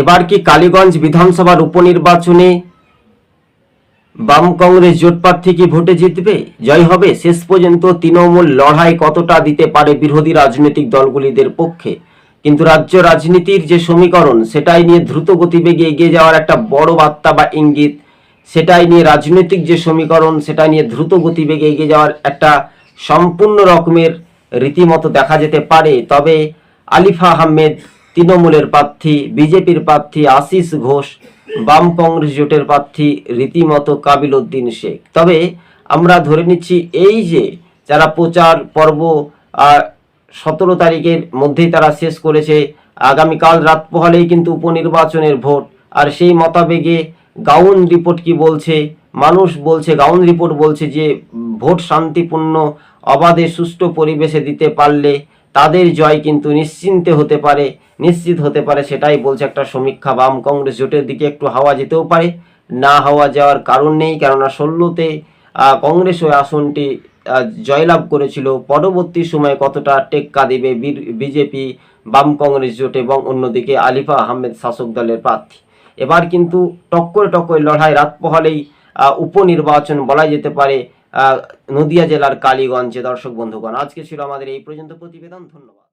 এবার কি কালীগঞ্জ বিধানসভার উপনির্বাচনে বাম কংগ্রেস জোট প্রার্থী কি ভোটে জিতবে? জয় হবে। শেষ পর্যন্ত তৃণমূল লড়াই কতটা দিতে পারে বিরোধী রাজনৈতিক দলগুলিদের পক্ষে? কিন্তু রাজ্য রাজনীতির যে সমীকরণ, সেটাই নিয়ে দ্রুত গতিবেগে এগিয়ে যাওয়ার একটা বড় বার্তা বা ইঙ্গিত, সেটাই নিয়ে রাজনৈতিক যে সমীকরণ সেটা নিয়ে দ্রুত গতিবেগে এগিয়ে যাওয়ার একটা সম্পূর্ণ রকমের রীতিমতো দেখা যেতে পারে। তবে আলিফা আহমেদ তৃণমূলের প্রার্থী, বিজেপির প্রার্থী আশিস ঘোষ, বাম কংগ্রেস জোটের প্রার্থী রীতিমতো কাবিল উদ্দিন শেখ। তবে আমরা ধরে নিচ্ছি এই যে যারা প্রচার পর্ব সতেরো তারিখের মধ্যেই তারা শেষ করেছে, আগামীকাল রাত পোহালেই কিন্তু উপনির্বাচনের ভোট। আর সেই মতাবেগে গাউন রিপোর্ট কি বলছে? মানুষ বলছে, গাউন রিপোর্ট বলছে যে, ভোট শান্তিপূর্ণ, অবাধে সুষ্ঠু পরিবেশে দিতে পারলে তাদের জয় কিন্তু নিশ্চিন্তে হতে পারে, নিশ্চিত হতে পারে সেটাই বলছে একটা সমীক্ষা বাম কংগ্রেস জোটের দিকে একটু হাওয়া যেতেও পারে। না হাওয়া যাওয়ার কারণ নেই, কেননা ষোলোতে কংগ্রেস ওই আসনটি জয়লাভ করেছিল। পরবর্তী সময়ে কতটা টেক্কা দেবে বিজেপি, বাম কংগ্রেস জোট এবং অন্যদিকে আলিফা আহমেদ শাসক দলের প্রার্থী। এবার কিন্তু টক্করে টক্করে লড়াই রাত পোহালেই উপনির্বাচন বলা যেতে পারে। নদিয়া জেলার কালীগঞ্জে দর্শক বন্ধুগণ আজকে ছিল আমাদের এই পর্যন্ত প্রতিবেদন ধন্যবাদ।